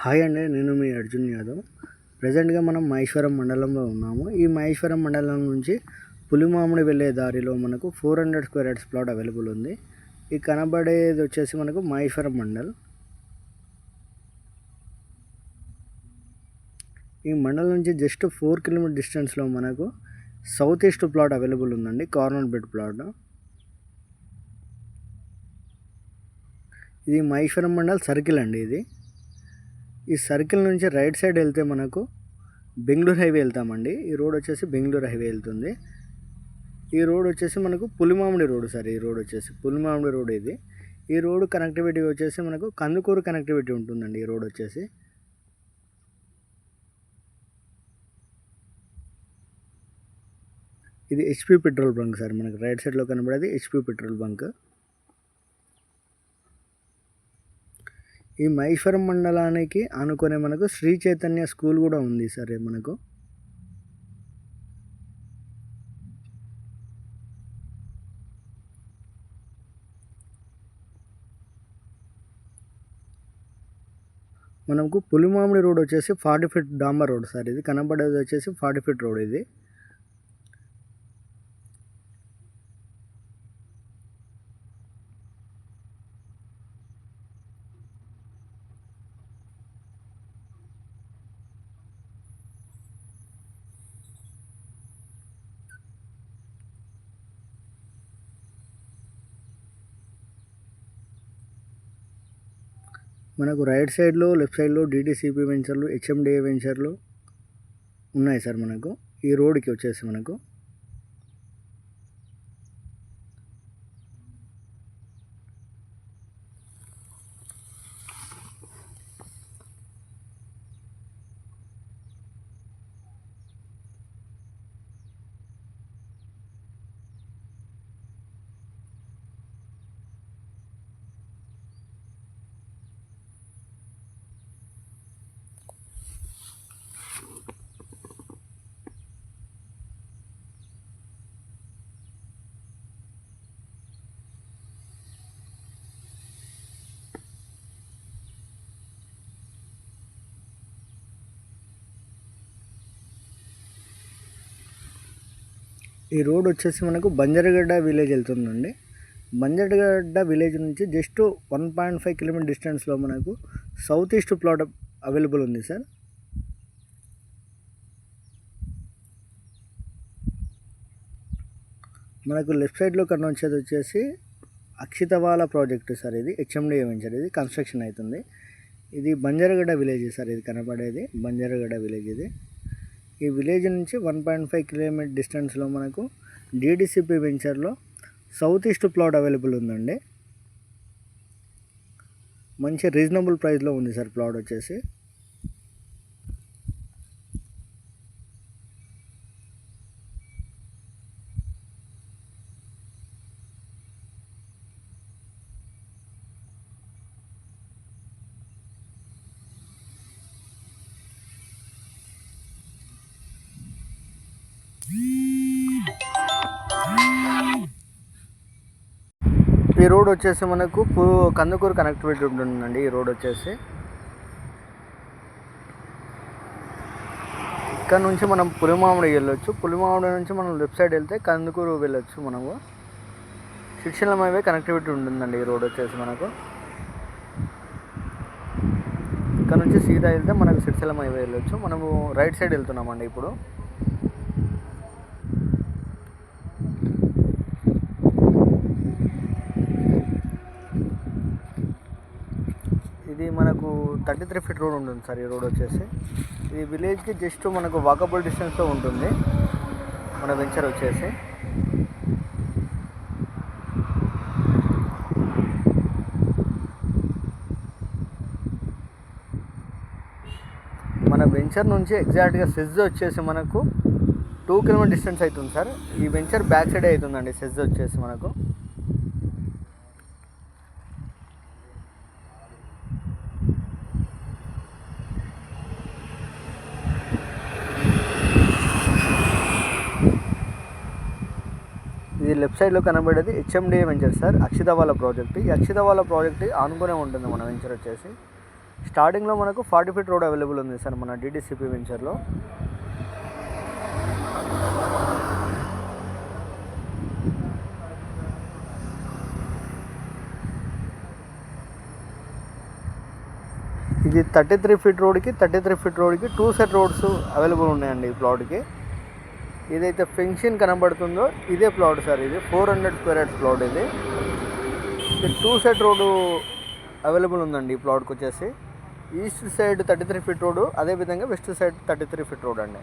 Hi అండి నేను మీ అర్జున్ యాదవ్. ప్రజెంట్గా మనం మహేశ్వరం మండలంలో ఉన్నాము. ఈ మహేశ్వరం మండలం నుంచి పులిమామిడి వెళ్ళే దారిలో మనకు four hundred square yards plot available ఉంది. ఈ కనబడేది వచ్చేసి మనకు మహేశ్వరం మండల్. ఈ మండలం నుంచి జస్ట్ ఫోర్ కిలోమీటర్ డిస్టెన్స్లో మనకు సౌత్ ఈస్ట్ ప్లాట్ అవైలబుల్ ఉందండి కార్నర్ బెడ్ ప్లాట్. ఇది మహేశ్వరం మండల్ సర్కిల్ అండి ఇది. ఈ సర్కిల్ నుంచి రైట్ సైడ్ వెళ్తే మనకు బెంగళూరు హైవే వెళ్తామండి. ఈ రోడ్ వచ్చేసి బెంగళూరు హైవే వెళ్తుంది. ఈ రోడ్ వచ్చేసి మనకు పులిమామిడి రోడ్ సార్ ఈ రోడ్ వచ్చేసి పులిమామిడి రోడ్ ఇది. ఈ రోడ్ కనెక్టివిటీ వచ్చేసి మనకు కందుకూరు కనెక్టివిటీ ఉంటుందండి ఈ రోడ్ వచ్చేసి. ఇది హెచ్పి పెట్రోల్ బంక్ సార్ మనకు రైట్ సైడ్లో కనబడేది హెచ్పి పెట్రోల్ బంక్. ఈ మహేశ్వరం మండలానికి అనుకునే మనకు శ్రీ చైతన్య స్కూల్ కూడా ఉంది సరే మనకు. మనకు పులిమామిడి రోడ్ వచ్చేసి ఫార్టీ ఫీట్ డాంబర్ రోడ్ సార్ ఇది. కనబడేది వచ్చేసి ఫార్టీ ఫీట్ రోడ్ ఇది. మనకు రైట్ సైడ్లో లెఫ్ట్ సైడ్లో డిటీసీపీ వెంచర్లు హెచ్ఎండిఏ వెంచర్లు ఉన్నాయి సార్ మనకు. ఈ రోడ్కి వచ్చేసి మనకు. ఈ రోడ్ వచ్చేసి మనకు బంజరగడ్డ విలేజ్ వెళ్తుందండి. బంజరగడ్డ విలేజ్ నుంచి just one point five kilometre డిస్టెన్స్లో మనకు సౌత్ ఈస్ట్ ప్లాట్ అవైలబుల్ ఉంది సార్. మనకు లెఫ్ట్ సైడ్లో కన్నా వచ్చేసి అక్షితవాల ప్రాజెక్టు సార్ ఇది హెచ్ఎండి వెంచర్ ఇది కన్స్ట్రక్షన్ అవుతుంది. ఇది బంజరగడ్డ విలేజ్ సార్ ఇది కనపడేది బంజరగడ్డ విలేజ్ ఇది. ఈ విలేజ్ నుంచి వన్ పాయింట్ ఫైవ్ కిలోమీటర్ డిస్టెన్స్లో మనకు డిడిసిపి వెంచర్లో సౌత్ ఈస్ట్ ప్లాట్ అవైలబుల్ ఉందండి. మంచి రీజనబుల్ ప్రైస్లో ఉంది సార్ ప్లాట్ వచ్చేసి. ఈ రోడ్ వచ్చేసి మనకు కందుకూరు కనెక్టివిటీ ఉంటుందండి. ఈ రోడ్ వచ్చేసి. ఇక్కడ నుంచి మనం పులిమామిడి వెళ్ళొచ్చు. పులిమామిడి నుంచి మనం లెఫ్ట్ సైడ్ వెళ్తే కందుకూరు వెళ్ళొచ్చు మనము. శిక్షణ కనెక్టివిటీ ఉంటుందండి ఈ రోడ్ వచ్చేసి మనకు. ఇక్కడ నుంచి సీదా వెళ్తే మనకు సిరిసిల్లం వెళ్ళొచ్చు. మనము రైట్ సైడ్ వెళ్తున్నామండి ఇప్పుడు. ఇది మనకు థర్టీ త్రీ ఫీట్ రోడ్ ఉంటుంది సార్ ఈ రోడ్ వచ్చేసి. ఇది విలేజ్కి జస్ట్ మనకు వాకబుల్ డిస్టెన్స్లో ఉంటుంది. మన వెంచర్ వచ్చేసి. మన వెంచర్ నుంచి ఎగ్జాక్ట్గా సెజ్ వచ్చేసి మనకు టూ కిలోమీటర్ డిస్టెన్స్ అవుతుంది సార్. ఈ వెంచర్ బ్యాక్ సైడ్ అవుతుందండి సెజ్ వచ్చేసి మనకు. ఇది లెఫ్ట్ సైడ్లో కనబడేది HMDA venture sir Akshitavala project. ఈ అక్షితవాల ప్రాజెక్ట్ ఆనుకునే ఉంటుంది మన వెంచర్ వచ్చేసి. స్టార్టింగ్లో మనకు ఫార్టీ ఫీట్ రోడ్ అవైలబుల్ ఉంది సార్ మన డిడిసిపి వెంచర్లో. ఇది థర్టీ త్రీ ఫీట్ రోడ్కి థర్టీ త్రీ ఫీట్ రోడ్కి టూ సెట్ రోడ్స్ అవైలబుల్ ఉన్నాయండి ఈ ప్లాట్కి. ఏదైతే ఫెన్షన్ కనబడుతుందో ఇదే ప్లాట్ సార్ ఇది. Four hundred square yards plot ఇది. ఇది టూ సైడ్ రోడ్డు అవైలబుల్ ఉందండి ఈ ప్లాట్కి వచ్చేసి. East side thirty three feet road అదేవిధంగా west side thirty three feet road అండి.